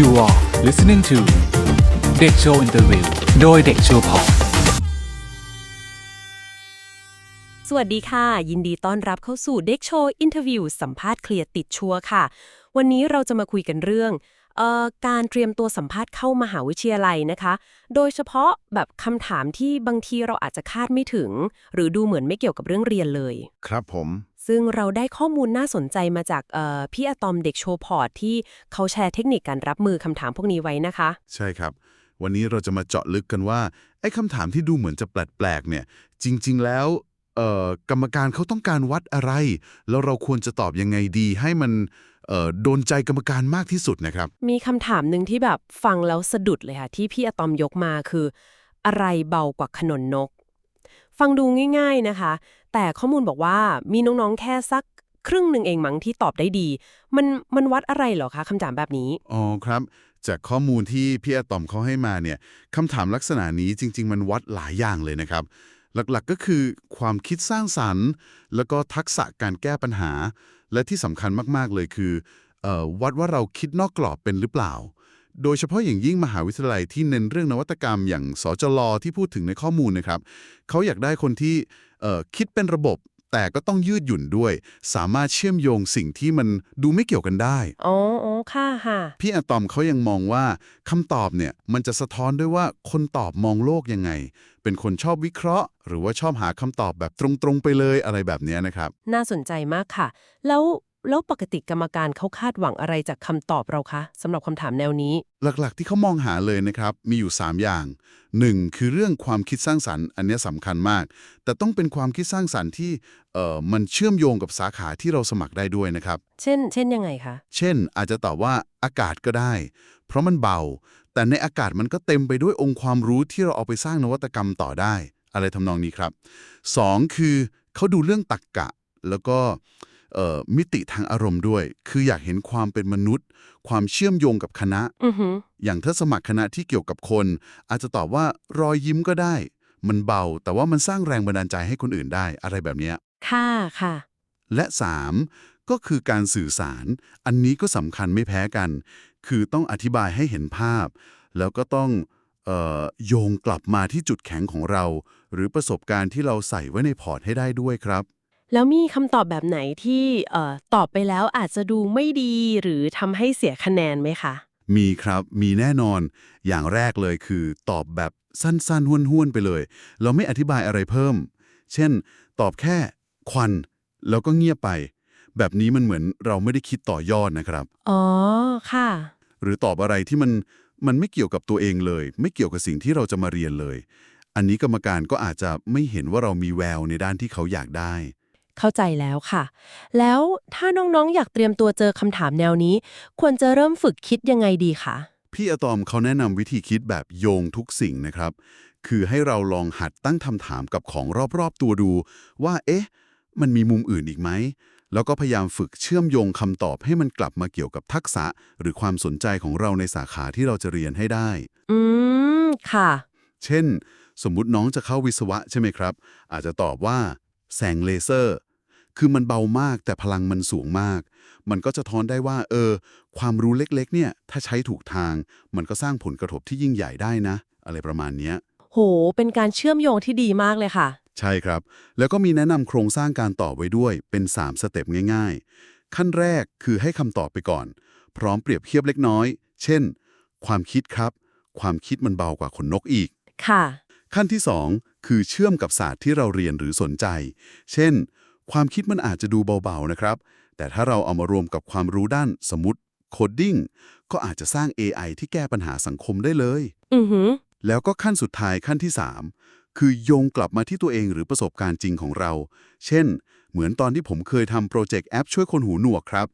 You are listening to เด็กโชว์อินเตอร์วิวโดยเด็กโชว์พอสวัสดีค่ะ ยินดีต้อนรับเข้าสู่เด็กโชว์อินเทอร์วิวสัมภาษณ์เคลียร์ติดชัวค่ะ วันนี้เราจะมาคุยกันเรื่อง การเตรียมตัวสัมภาษณ์เข้ามหาวิทยาลัยนะคะ โดยเฉพาะแบบคำถามที่บางทีเราอาจจะคาดไม่ถึง หรือดูเหมือนไม่เกี่ยวกับเรื่องเรียนเลย ครับผม ซึ่งเราได้ข้อมูลน่าสนใจมาจากเอ่อพี่อะตอมเด็กโชว์พอร์ตที่เขาแชร์เทคนิคการรับมือคำถามพวกนี้ไว้นะคะ ใช่ครับ วันนี้เราจะมาเจาะลึกกันว่าไอ้คำถามที่ดูเหมือนจะแปลกๆเนี่ย จริง ๆ แล้วเอ่อกรรมการเขาต้องการวัดอะไร แล้วเราควรจะตอบยังไงดีให้มันเอ่อ โดนใจกรรมการมากที่สุดนะครับ มีคำถามหนึ่งที่แบบฟังแล้วสะดุดเลยค่ะ ที่พี่อะตอมยกมาคือ อะไรเบากว่าขนนนก ฟังดูง่าย ๆนะคะ แต่ข้อมูลบอกว่ามีน้องๆแค่สักครึ่งหนึ่งเองมั้งที่ตอบได้ดี มันมันวัดอะไรเหรอคะคำถามแบบนี้ อ๋อครับ จากข้อมูลที่พี่อะตอมเขาให้มาเนี่ยคำถามลักษณะนี้จริง ๆ มันวัดหลายอย่างเลยนะครับ หลักๆก็คือความคิดสร้างสรรค์ แล้วก็ทักษะการแก้ปัญหา และที่สำคัญมากๆเลยคืออวัดว่าเราคิดนอกกรอบเป็นหรือเปล่า โดยเฉพาะอย่างยิ่งมหาวิทยาลัยที่เน้นเรื่องนวัตกรรมอย่างสจลที่พูดถึงในข้อมูลนะครับ เขาอยากได้คนที่คิดเป็นระบบ แต่ก็ต้องยืดหยุ่นด้วย สามารถเชื่อมโยงสิ่งที่มันดูไม่เกี่ยวกันได้ อ๋ออ๋อค่ะค่ะ พี่อะตอมเขายังมองว่าคำตอบเนี่ยมันจะสะท้อนด้วยว่าคนตอบมองโลกยังไง เป็นคนชอบวิเคราะห์ หรือว่าชอบหาคำตอบแบบตรงๆไปเลยอะไรแบบเนี้ยนะครับ น่าสนใจมากค่ะ แล้ว แล้วปกติกรรมการเขาคาดหวังอะไรจากคำตอบเราคะสำหรับคำถามแนวนี้ หลักๆที่เขามองหาเลยนะครับ มีอยู่ 3 อย่าง 1. คือเรื่องความคิดสร้างสรรค์ อันเนี้ยสำคัญมาก แต่ต้องเป็นความคิดสร้างสรรค์ที่เอ่อมันเชื่อมโยงกับสาขาที่เราสมัครได้ด้วยนะครับ เช่น เช่นยังไงคะ เช่น อาจจะตอบว่าอากาศก็ได้ เพราะมันเบา แต่ในอากาศมันก็เต็มไปด้วยองค์ความรู้ที่เราเอาไปสร้างนวัตกรรมต่อได้ อะไรทำนองนี้ครับ 2. คือเขาดูเรื่องตรรกกะ แล้วก็เอ่อ มิติทางอารมณ์ด้วย คืออยากเห็นความเป็นมนุษย์ ความเชื่อมโยงกับคณะอือหืออย่างถ้าสมัครคณะที่เกี่ยวกับคน อาจจะตอบว่ารอยยิ้มก็ได้ มันเบา แต่ว่ามันสร้างแรงบันดาลใจให้คนอื่นได้อะไรแบบเนี้ยค่ะค่ะ และ 3. ก็คือการสื่อสาร อันนี้ก็สำคัญไม่แพ้กัน คือต้องอธิบายให้เห็นภาพ แล้วก็ต้องเออโยงกลับมาที่จุดแข็งของเรา หรือประสบการณ์ที่เราใส่ไว้ในพอร์ตให้ได้ด้วยครับ แล้วมีคำตอบแบบไหนที่เอ่อตอบไปแล้วอาจจะดูไม่ดีหรือทำให้เสียคะแนนไหมคะ มีครับ มีแน่นอน อย่างแรกเลยคือ ตอบแบบสั้นๆห้วนๆไปเลย เราไม่อธิบายอะไรเพิ่ม เช่น ตอบแค่ควัน แล้วก็เงียบไป แบบนี้มันเหมือนเราไม่ได้คิดต่อยอดนะครับ อ๋อ ค่ะ หรือตอบอะไรที่มันมันไม่เกี่ยวกับตัวเองเลย ไม่เกี่ยวกับสิ่งที่เราจะมาเรียนเลย อันนี้กรรมการก็อาจจะไม่เห็นว่าเรามีแววในด้านที่เขาอยากได้ เข้าใจแล้วค่ะ แล้วถ้าน้องๆอยากเตรียมตัวเจอคำถามแนวนี้ ควรจะเริ่มฝึกคิดยังไงดีคะพี่อะตอมเขาแนะนำวิธีคิดแบบโยงทุกสิ่งนะครับ คือให้เราลองหัดตั้งคำถามกับของรอบๆตัวดู ว่า เอ๊ะ มันมีมุมอื่นอีกไหม แล้วก็พยายามฝึกเชื่อมโยงคำตอบให้มันกลับมาเกี่ยวกับทักษะ หรือความสนใจของเราในสาขาที่เราจะเรียนให้ได้ อืม ค่ะ เช่น สมมุติน้องจะเข้าวิศวะใช่ไหมครับ อาจจะตอบว่า แสงเลเซอร์ คือมันเบามากแต่พลังมันสูงมาก มันก็จะท้อนได้ว่า เออ ความรู้เล็กๆ เนี่ย ถ้าใช้ถูกทาง มันก็สร้างผลกระทบที่ยิ่งใหญ่ได้นะ อะไรประมาณเนี้ย โห เป็นการเชื่อมโยงที่ดีมากเลยค่ะ ใช่ครับ แล้วก็มีแนะนำโครงสร้างการตอบไว้ด้วย เป็น 3 สเต็ปง่าย ๆ ขั้นแรกคือให้คำตอบไปก่อน พร้อมเปรียบเทียบเล็กน้อย เช่น ความคิดครับ ความคิดมันเบากว่าขนนกอีก ค่ะ ขั้นที่ 2 คือเชื่อมกับศาสตร์ที่เราเรียนหรือสนใจ เช่น ความคิดมันอาจจะดูเบาๆนะครับ แต่ถ้าเราเอามารวมกับความรู้ด้านสมมติโคดดิ้งก็อาจจะสร้าง AI ที่แก้ปัญหาสังคมได้เลย อือหือ แล้วก็ขั้นสุดท้ายขั้นที่ 3 คือโยงกลับมาที่ตัวเองหรือประสบการณ์จริงของเรา เช่น เหมือนตอนที่ผมเคยทำโปรเจกต์แอปช่วยคนหูหนวกครับ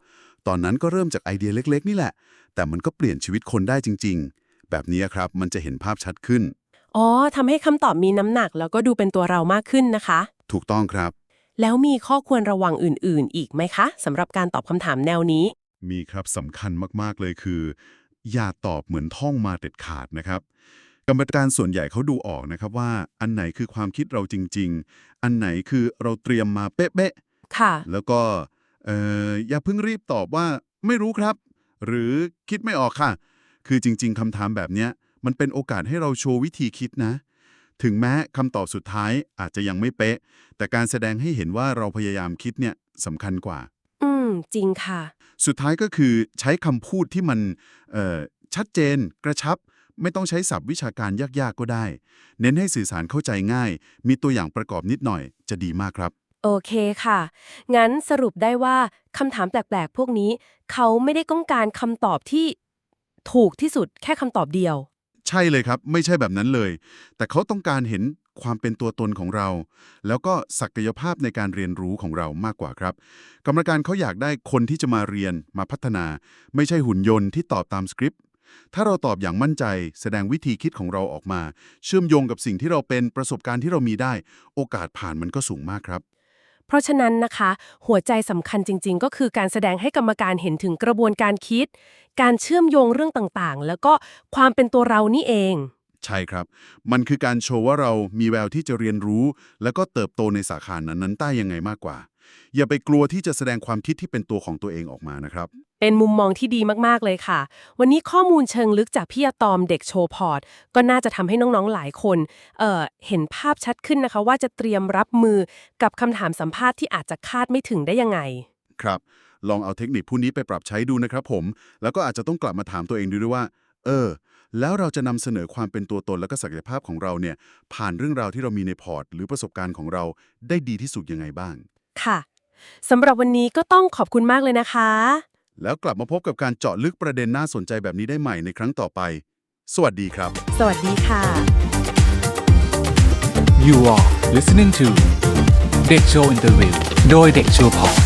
ตอนนั้นก็เริ่มจากไอเดียเล็ก ๆ นี่แหละ แต่มันก็เปลี่ยนชีวิตคนได้จริง ๆ แบบนี้ครับมันจะเห็นภาพชัดขึ้น อ๋อทำให้คำตอบมีน้ำหนักแล้วก็ดูเป็นตัวเรามากขึ้นนะคะ ถูกต้องครับ แล้วมีข้อควรระวังอื่น ๆ อีกไหมคะสำหรับการตอบคำถามแนวนี้ มีครับสำคัญมากๆเลยคือ อย่าตอบเหมือนท่องมาเด็ดขาดนะครับ กรรมการส่วนใหญ่เขาดูออกนะครับว่าอันไหนคือความคิดเราจริง ๆ อันไหนคือเราเตรียมมาเป๊ะค่ะ ๆแล้วก็เอ่ออย่าเพิ่งรีบตอบว่าไม่รู้ครับ หรือคิดไม่ออกค่ะ คือจริง ๆคำถามแบบเนี้ยมันเป็นโอกาสให้เราโชว์วิธีคิดนะ ถึงแม้คำตอบสุดท้ายอาจจะยังไม่เป๊ะ แต่การแสดงให้เห็นว่าเราพยายามคิดเนี่ยสำคัญกว่า อืม จริงค่ะ สุดท้ายก็คือใช้คำพูดที่มันเอ่อชัดเจน กระชับ ไม่ต้องใช้ศัพท์วิชาการยากๆก็ได้ เน้นให้สื่อสารเข้าใจง่าย มีตัวอย่างประกอบนิดหน่อยจะดีมากครับ โอเคค่ะ งั้นสรุปได้ว่าคำถามแปลกๆ พวกนี้ เขาไม่ได้ต้องการคำตอบที่ถูกที่สุดแค่คำตอบเดียวใช่เลยครับ ไม่ใช่แบบนั้นเลย แต่เขาต้องการเห็นความเป็นตัวตนของเรา แล้วก็ศักยภาพในการเรียนรู้ของเรามากกว่าครับ กรรมการเขาอยากได้คนที่จะมาเรียนมาพัฒนา ไม่ใช่หุ่นยนต์ที่ตอบตามสคริปต์ถ้าเราตอบอย่างมั่นใจ แสดงวิธีคิดของเราออกมา เชื่อมโยงกับสิ่งที่เราเป็นประสบการณ์ที่เรามีได้ โอกาสผ่านมันก็สูงมากครับ ราะฉะนั้นนะคะ หัวใจสำคัญจริง ๆ ก็คือการแสดงให้กรรมการเห็นถึงกระบวนการคิด การเชื่อมโยงเรื่องต่างๆ แล้วก็ความเป็นตัวเรานี่เอง ใช่ครับ มันคือการโชว์ว่าเรามีแววที่จะเรียนรู้ แล้วก็เติบโตในสาขานั้นๆได้ยังไงมากกว่า อย่าไปกลัวที่จะแสดงความคิดที่เป็นตัวของตัวเองออกมานะครับ เป็นมุมมองที่ดีมาก ๆ เลยค่ะ วันนี้ข้อมูลเชิงลึกจากพี่อะตอมเด็กโชว์พอร์ต ก็น่าจะทำให้น้อง ๆ หลายคนเอ่อเห็นภาพชัดขึ้นนะคะ ว่าจะเตรียมรับมือกับคำถามสัมภาษณ์ที่อาจจะคาดไม่ถึงได้ยังไง ครับ ลองเอาเทคนิคพวกนี้ไปปรับใช้ดูนะครับผม แล้วก็อาจจะต้องกลับมาถามตัวเองดูด้วยว่า เออ แล้วเราจะนำเสนอความเป็นตัวตนและก็ศักยภาพของเราเนี่ย ผ่านเรื่องราวที่เรามีในพอร์ต หรือประสบการณ์ของเราได้ดีที่สุดยังไงบ้าง ค่ะสำหรับวันนี้ก็ต้องขอบคุณมากเลยนะคะ แล้วกลับมาพบกับการเจาะลึกประเด็นน่าสนใจแบบนี้ได้ใหม่ในครั้งต่อไป สวัสดีครับ สวัสดีค่ะ You are listening to เด็กโชว์ Interview โดยเด็กโชว์พอด